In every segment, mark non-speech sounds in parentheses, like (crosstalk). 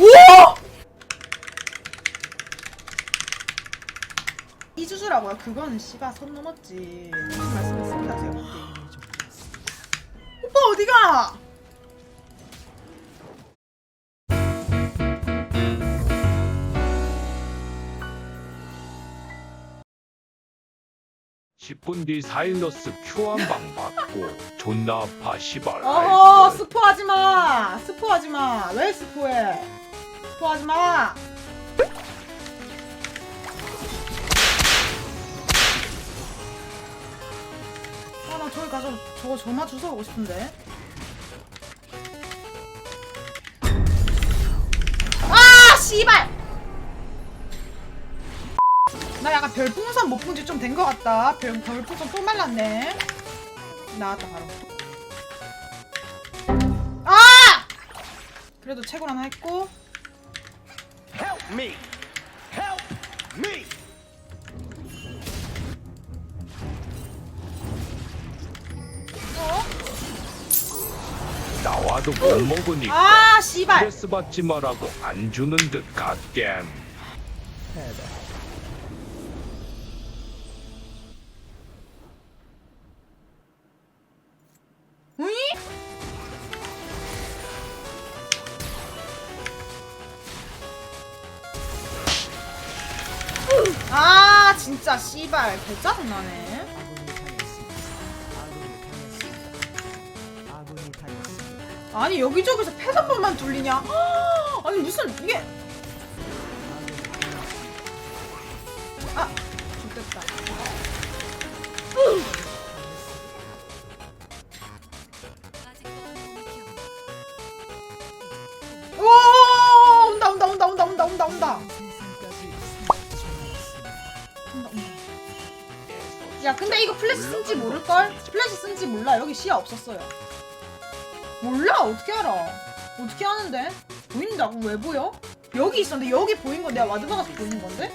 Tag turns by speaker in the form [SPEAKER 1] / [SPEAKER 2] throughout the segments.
[SPEAKER 1] 우와! 이주주라고요? 그거는 씨발 선 넘었지. 무슨 말씀했습니다, 제가. 오빠 어디가?
[SPEAKER 2] 십 분 뒤 사일러스 큐한방 받고 존나 아파 시발
[SPEAKER 1] 어허. 스포하지 마. 스포하지 마. 왜 스포해? 스포하지 마. 아 나 저기 가서 저거 전화 주워 오고 싶은데. 아 씨발. 나 약간 별풍선 못 본 지 좀 된 것 같다. 별, 별풍선 또 말랐네. 나왔다 바로. 아! 그래도 채굴 하나 했고
[SPEAKER 3] me! Help me!
[SPEAKER 1] 어?
[SPEAKER 2] 나와도 못 먹으니까
[SPEAKER 1] 아 씨발
[SPEAKER 2] 스트레스 받지 말라고 안 주는 듯 갓겜
[SPEAKER 1] 으이? 진짜 씨발. 개 짜증나네. 아니 여기저기서 패한 번만 돌리냐? 아, 아니 무슨 이게 야 근데 이거 플래시 쓴지 모를걸? 플래시 쓴지 몰라 여기 시야 없었어요 몰라 어떻게 알아 어떻게 아는데? 보인다고 왜 보여? 여기 있었는데 여기 보인 건 내가 와드 박아서 보이는 건데?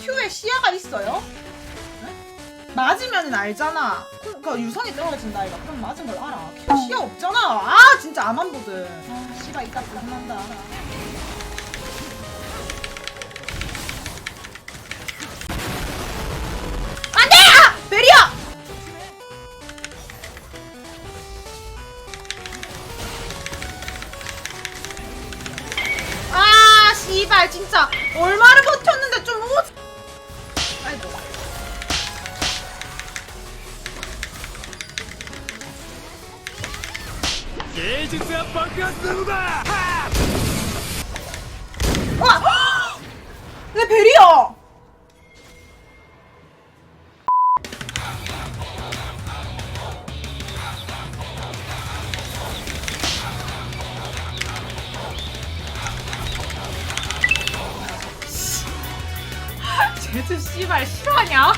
[SPEAKER 1] Q에 시야가 있어요? 네? 맞으면 알잖아 그, 그 유성이 떨어진다 이거 그럼 맞은 걸 알아 Q 시야 없잖아 아 진짜 암만 보든 아 씨발 이따 불난다
[SPEAKER 3] 芸術は爆発するだ
[SPEAKER 1] 와! 헉! 내 베리야! 쟤도 씨발 싫어하냐?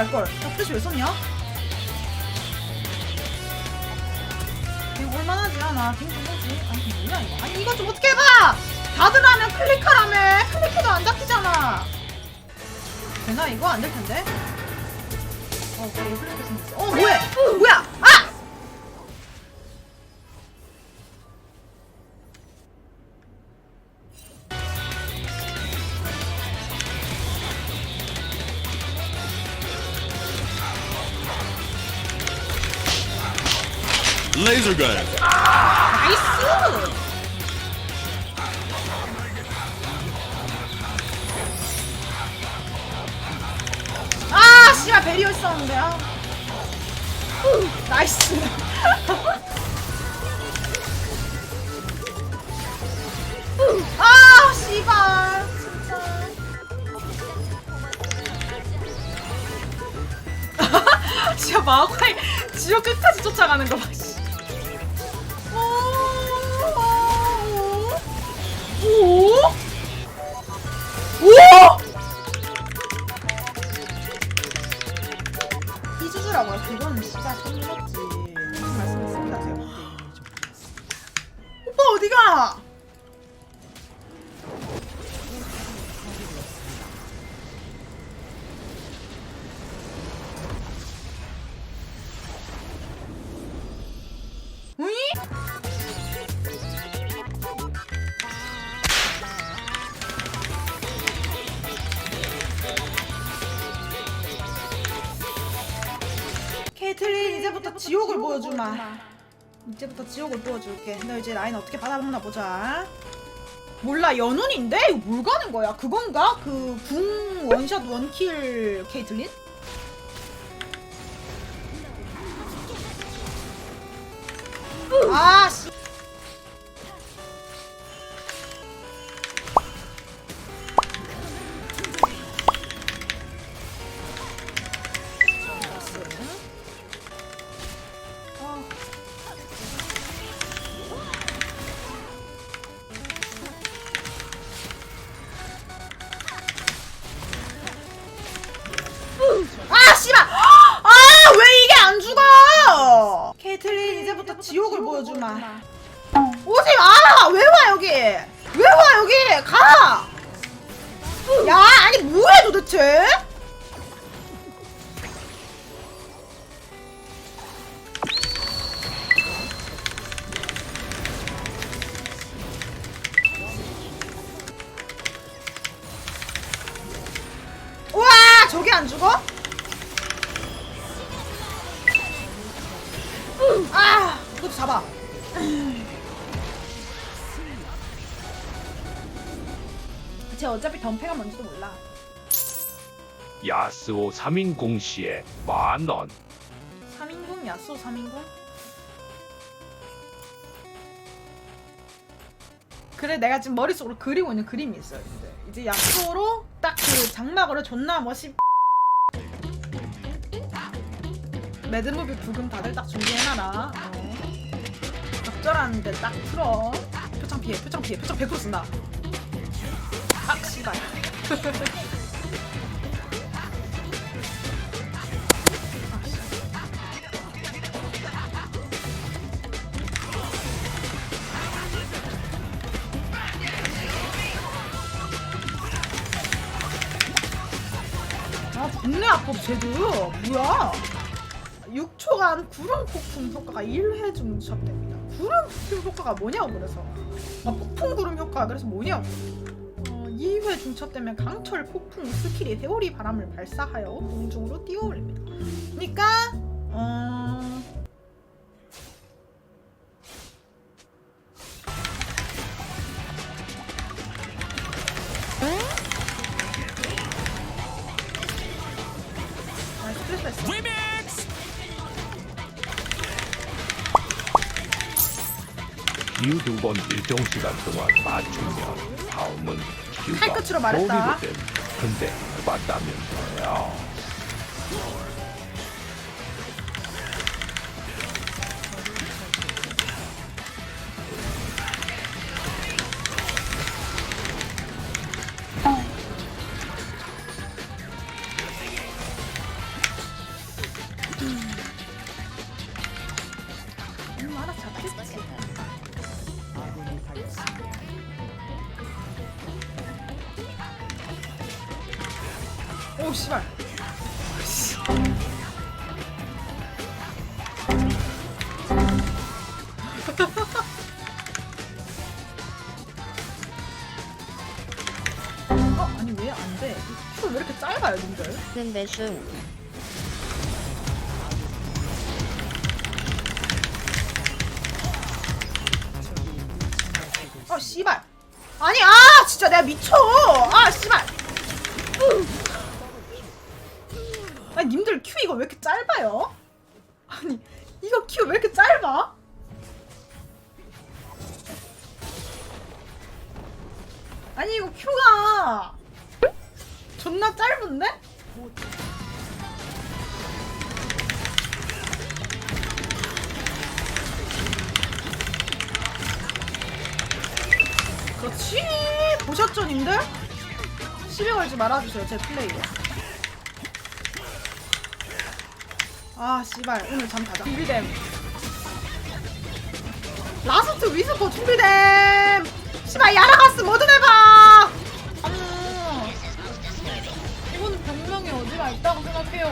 [SPEAKER 1] 말걸. 나 플래시 왜 썼냐? 갱 얼마나지 않아? 갱 누구지? 아니 뭐야 이거? 아니 이거 좀 어떻게 해봐! 다들 하면 클릭하라며! 클릭해도 안 잡히잖아! 되나 이거? 안 될 텐데? 어 생겼어 어 뭐해! 어, 뭐야! 아!
[SPEAKER 4] Laser gun.
[SPEAKER 1] 나이스! 아, 씨발 베리어 있었는데. 아. 후, 나이스. 후, 아, 씨발. 진짜. (laughs) 진짜 마과이 지옥 끝까지 쫓아가는 거 봐. 씨. 오? 오? 이주주라고요? 그건 손 넘었지. 무슨 말씀했습니다, 제가. 오빠 어디가? 케이틀린 이제부터 지옥을 보여주마. 이제부터 지옥을 보여줄게. 너 이제 라인 어떻게 받아먹나 보자. 몰라 연운인데 이거 뭘 가는 거야? 그건가? 그 궁 원샷 원킬 케이틀린? 아 씨. 아. 대체? 우와 저게 안 죽어? 아 이것도 잡아 쟤 어차피 덤패가 뭔지도 몰라
[SPEAKER 2] 야스오 3인 공시에 만원.
[SPEAKER 1] 3인공? 야쏘 3인공? 그래 내가 지금 머릿속으로 그리고 있는 그림이 있어요 이제, 이제 야쏘로 딱 그 장막으로 존나 멋있 매드무비 부금 다들 딱 준비해놔라. 어. 적절한데 딱 풀어. 표창 피해 표창 피해 표창 100% 쓴다. 아 씨발 (laughs) 쟤도 뭐야? 6초간 구름 폭풍 효과가 1회 중첩됩니다. 구름 폭풍 효과가 뭐냐고 그래서. 아 폭풍 구름 효과 그래서 뭐냐고 어, 2회 중첩되면 강철 폭풍 스킬이 회오리 바람을 발사하여 공중으로 뛰어올립니다. 그러니까 어...
[SPEAKER 2] 큐두번 일정 시간 동안 맞추면 다음은 큐가
[SPEAKER 1] 칼끝으로 말했다.
[SPEAKER 2] 소리로 됨. 근데 맞다면서요
[SPEAKER 1] 어 아니 왜 안 돼? 큐왜 이렇게 짧아요, 님들?
[SPEAKER 4] 는 매수
[SPEAKER 1] 아 씨발 아니 아 진짜 내가 미쳐 아 씨발 아니 님들 큐 이거 왜 이렇게 짧아요? 아니 이거 큐 왜 이렇게 짧아? 큐가 존나 짧은데? 그렇지. 보셨죠 님들? 시비 걸지 말아주세요 제 플레이에. 아 씨발. 오늘 잠 자자. 준비됨. 라스트 위스퍼 준비됨. 씨발 야라가스 뭐든 해봐 어디가 있다고 생각해요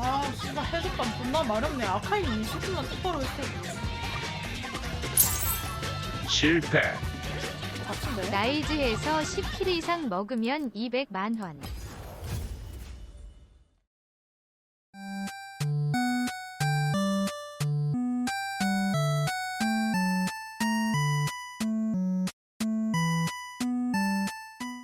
[SPEAKER 1] 아 씨발 해적감 존나 마렵네 아카이는 20분만 똑바로 했어야지
[SPEAKER 2] 실패
[SPEAKER 1] 같은데?
[SPEAKER 5] 나이즈에서 10킬 이상 먹으면 200만 원.